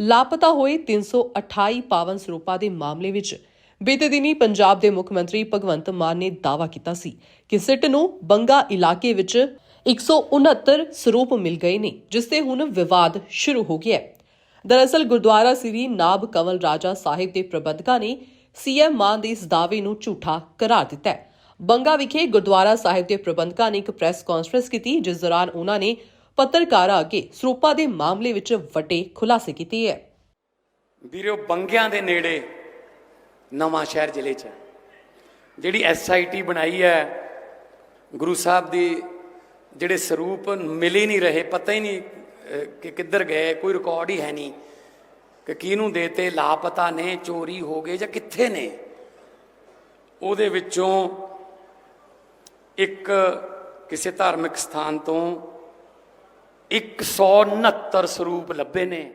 ਲਾਪਤਾ ਹੋਏ 328 ਪਾਵਨ ਸਰੂਪਾਂ ਦੇ ਮਾਮਲੇ ਵਿੱਚ ਬੀਤੇ ਦਿਨੀ ਪੰਜਾਬ ਦੇ ਮੁੱਖ ਮੰਤਰੀ ਭਗਵੰਤ ਮਾਨ ਨੇ ਦਾਅਵਾ ਕੀਤਾ ਸੀ ਕਿ ਸਿੱਟ ਨੂੰ ਬੰਗਾ ਇਲਾਕੇ ਵਿੱਚ 169 ਸਰੂਪ ਮਿਲ ਗਏ ਨੇ, ਜਿਸ ਤੇ ਹੁਣ ਵਿਵਾਦ ਸ਼ੁਰੂ ਹੋ ਗਿਆ ਹੈ। ਦਰਅਸਲ ਗੁਰਦੁਆਰਾ ਸ੍ਰੀ ਨਾਭ ਕਮਲ ਰਾਜਾ ਸਾਹਿਬ ਦੇ ਪ੍ਰਬੰਧਕਾਂ ਨੇ ਸੀਐਮ ਮਾਨ ਦੇ ਇਸ ਦਾਅਵੇ ਨੂੰ ਝੂਠਾ ਕਰਾਰ ਦਿੱਤਾ ਹੈ। ਬੰਗਾ ਵਿਖੇ ਗੁਰਦੁਆਰਾ ਸਾਹਿਬ ਦੇ ਪ੍ਰਬੰਧਕਾਂ ਨੇ ਇੱਕ ਪ੍ਰੈਸ ਕਾਨਫਰੰਸ ਕੀਤੀ, ਜਿਸ ਦੌਰਾਨ ਉਹਨਾਂ ਨੇ ਪੱਤਰਕਾਰਾਂ ਅੱਗੇ ਸਰੋਪਾ ਦੇ ਮਾਮਲੇ ਵਿੱਚ ਵੱਡੇ ਖੁਲਾਸੇ ਕੀਤੇ ਹੈ ਵੀਰੋ, ਬੰਗਿਆਂ ਦੇ ਨੇੜੇ ਨਵਾਂ ਸ਼ਹਿਰ ਜ਼ਿਲ੍ਹੇ 'ਚ ਹੈ। ਜਿਹੜੀ ਐਸਆਈਟੀ ਬਣਾਈ ਹੈ, ਗੁਰੂ ਸਾਹਿਬ ਦੀ ਜਿਹੜੇ ਸਰੂਪ ਮਿਲੇ ਨਹੀਂ ਰਹੇ, ਪਤਾ ਹੀ ਨਹੀਂ ਕਿ ਕਿੱਧਰ ਗਏ, ਕੋਈ ਰਿਕਾਰਡ ਹੀ ਹੈ ਨਹੀਂ ਕਿ ਕਿਹਨੂੰ ਦੇਤੇ, ਲਾਪਤਾ ਨੇ, ਚੋਰੀ ਹੋ ਗਏ ਜਾਂ ਕਿੱਥੇ ਨੇ ਉਹਦੇ ਵਿੱਚੋਂ ਇੱਕ ਕਿਸੇ ਧਾਰਮਿਕ ਸਥਾਨ ਤੋਂ 169 ਸਰੂਪ ਲੱਭੇ ਨੇ।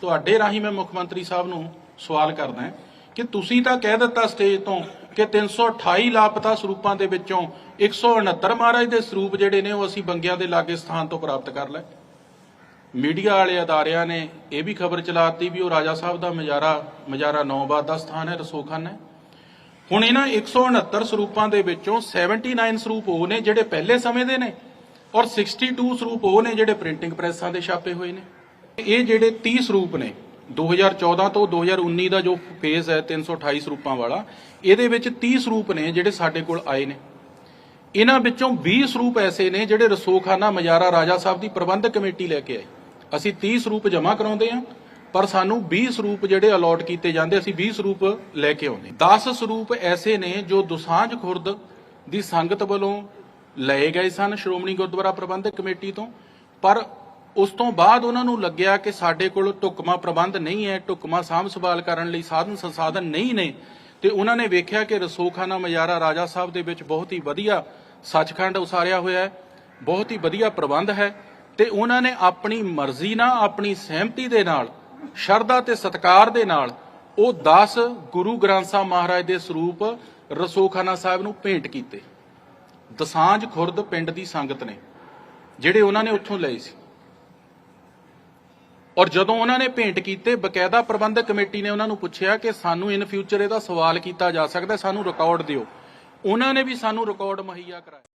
ਤੁਹਾਡੇ ਰਾਹੀਂ ਮੈਂ ਮੁੱਖ ਮੰਤਰੀ ਸਾਹਿਬ ਨੂੰ ਸਵਾਲ ਕਰਦਾ ਹਾਂ ਕਿ ਤੁਸੀਂ ਤਾਂ ਕਹਿ ਦਿੱਤਾ ਸਟੇਜ ਤੋਂ ਕਿ 328 ਲਾਪਤਾ ਸਰੂਪਾਂ ਦੇ ਵਿੱਚੋਂ 169 ਮਹਾਰਾਜ ਦੇ ਸਰੂਪ ਜਿਹੜੇ ਨੇ ਉਹ ਅਸੀਂ ਬੰਗਿਆਂ ਦੇ ਲਾਗੇ ਸਥਾਨ ਤੋਂ ਪ੍ਰਾਪਤ ਕਰ ਲਏ। ਮੀਡੀਆ ਵਾਲੇ ਅਦਾਰਿਆਂ ਨੇ ਇਹ ਵੀ ਖਬਰ ਚਲਾਤੀ ਵੀ ਉਹ ਰਾਜਾ ਸਾਹਿਬ ਦਾ ਮਜਾਰਾ ਮਜਾਰਾ ਨੌਬਾਦ ਦਾ ਸਥਾਨ ਹੈ, ਰਸੋਖਾਨ ਹੈ। ਹੁਣ ਇਹਨਾਂ 169 ਸਰੂਪਾਂ ਦੇ ਵਿੱਚੋਂ 79 ਸਰੂਪ ਉਹ ਨੇ ਜਿਹੜੇ ਪਹਿਲੇ ਸਮੇਂ ਦੇ ਨੇ। ਔਰ 62 ਸਰੂਪ ਉਹ ਨੇ ਜਿਹੜੇ ਪ੍ਰਿੰਟਿੰਗ ਪ੍ਰੈਸਾਂ ਦੇ ਛਾਪੇ ਹੋਏ ਨੇ। ਇਹ ਜਿਹੜੇ 30 ਸਰੂਪ ਨੇ 2014 ਤੋਂ 2019 ਦਾ ਜੋ ਫੇਜ਼ ਹੈ 328 ਸਰੂਪਾਂ ਵਾਲਾ, ਇਹਦੇ ਵਿੱਚ 30 ਸਰੂਪ ਨੇ ਜਿਹੜੇ ਸਾਡੇ ਕੋਲ ਆਏ ਨੇ। ਇਹਨਾਂ ਵਿੱਚੋਂ 20 ਸਰੂਪ ਐਸੇ ਨੇ ਜਿਹੜੇ ਰਸੋਖਾਨਾ ਮਜਾਰਾ ਰਾਜਾ ਸਾਹਿਬ ਦੀ ਪ੍ਰਬੰਧਕ ਕਮੇਟੀ ਲੈ ਕੇ ਆਈ ਅਸੀਂ 30 ਸਰੂਪ ਜਮ੍ਹਾਂ ਕਰਾਉਂਦੇ ਹਾਂ, ਪਰ ਸਾਨੂੰ 20 ਸਰੂਪ ਜਿਹੜੇ ਅਲਾਟ ਕੀਤੇ ਜਾਂਦੇ, ਅਸੀਂ 20 ਸਰੂਪ ਲੈ ਕੇ ਆਉਂਦੇ 10 ਸਰੂਪ ਐਸੇ ਨੇ ਜੋ ਦੁਸਾਂਝ ਖੁਰਦ ਦੀ ਸੰਗਤ ਵੱਲੋਂ ਲਏ ਗਏ ਸਨ ਸ਼੍ਰੋਮਣੀ ਗੁਰਦੁਆਰਾ ਪ੍ਰਬੰਧਕ ਕਮੇਟੀ ਤੋਂ, ਪਰ ਉਸ ਤੋਂ ਬਾਅਦ ਉਹਨਾਂ ਨੂੰ ਲੱਗਿਆ ਕਿ ਸਾਡੇ ਕੋਲ ਢੁਕਮਾ ਪ੍ਰਬੰਧ ਨਹੀਂ ਹੈ ਢੁਕਮਾ ਸਾਂਭ ਸੰਭਾਲ ਕਰਨ ਲਈ ਸਾਧਨ ਸੰਸਾਧਨ ਨਹੀਂ ਨੇ। ਤੇ ਉਹਨਾਂ ਨੇ ਵੇਖਿਆ ਕਿ ਰਸੋਖਾਨਾ ਮਜਾਰਾ ਰਾਜਾ ਸਾਹਿਬ ਦੇ ਵਿੱਚ ਬਹੁਤ ਹੀ ਵਧੀਆ ਸੱਚਖੰਡ ਉਸਾਰਿਆ ਹੋਇਆ ਹੈ, ਬਹੁਤ ਹੀ ਵਧੀਆ ਪ੍ਰਬੰਧ ਹੈ ਤੇ ਉਹਨਾਂ ਨੇ ਆਪਣੀ ਮਰਜ਼ੀ ਨਾਲ, ਆਪਣੀ ਸਹਿਮਤੀ ਦੇ ਨਾਲ, ਸ਼ਰਧਾ ਤੇ ਸਤਕਾਰ ਦੇ ਨਾਲ ਉਹ 10 ਗੁਰੂ ਗ੍ਰੰਥ ਸਾਹਿਬ ਮਹਾਰਾਜ ਦੇ ਸਰੂਪ ਰਸੋਖਾਨਾ ਸਾਹਿਬ ਨੂੰ ਭੇਂਟ ਕੀਤੇ। ਦਸਾਂਝ ਖੁਰਦ ਪਿੰਡ ਦੀ ਸੰਗਤ ਨੇ, ਜਿਹੜੇ ਉਹਨਾਂ ਨੇ ਉੱਥੋਂ ਲਏ ਸੀ। ਔਰ ਜਦੋਂ ਉਹਨਾਂ ਨੇ ਭੇਂਟ ਕੀਤੇ, ਬਕਾਇਦਾ ਪ੍ਰਬੰਧਕ ਕਮੇਟੀ ਨੇ ਉਹਨਾਂ ਨੂੰ ਪੁੱਛਿਆ ਕਿ ਸਾਨੂੰ ਇਨ ਫਿਊਚਰ ਇਹਦਾ ਸਵਾਲ ਕੀਤਾ ਜਾ ਸਕਦਾ, ਸਾਨੂੰ ਰਿਕਾਰਡ ਦਿਓ। ਉਹਨਾਂ ਨੇ ਵੀ ਸਾਨੂੰ ਰਿਕਾਰਡ ਮੁਹੱਈਆ ਕਰਾਇਆ।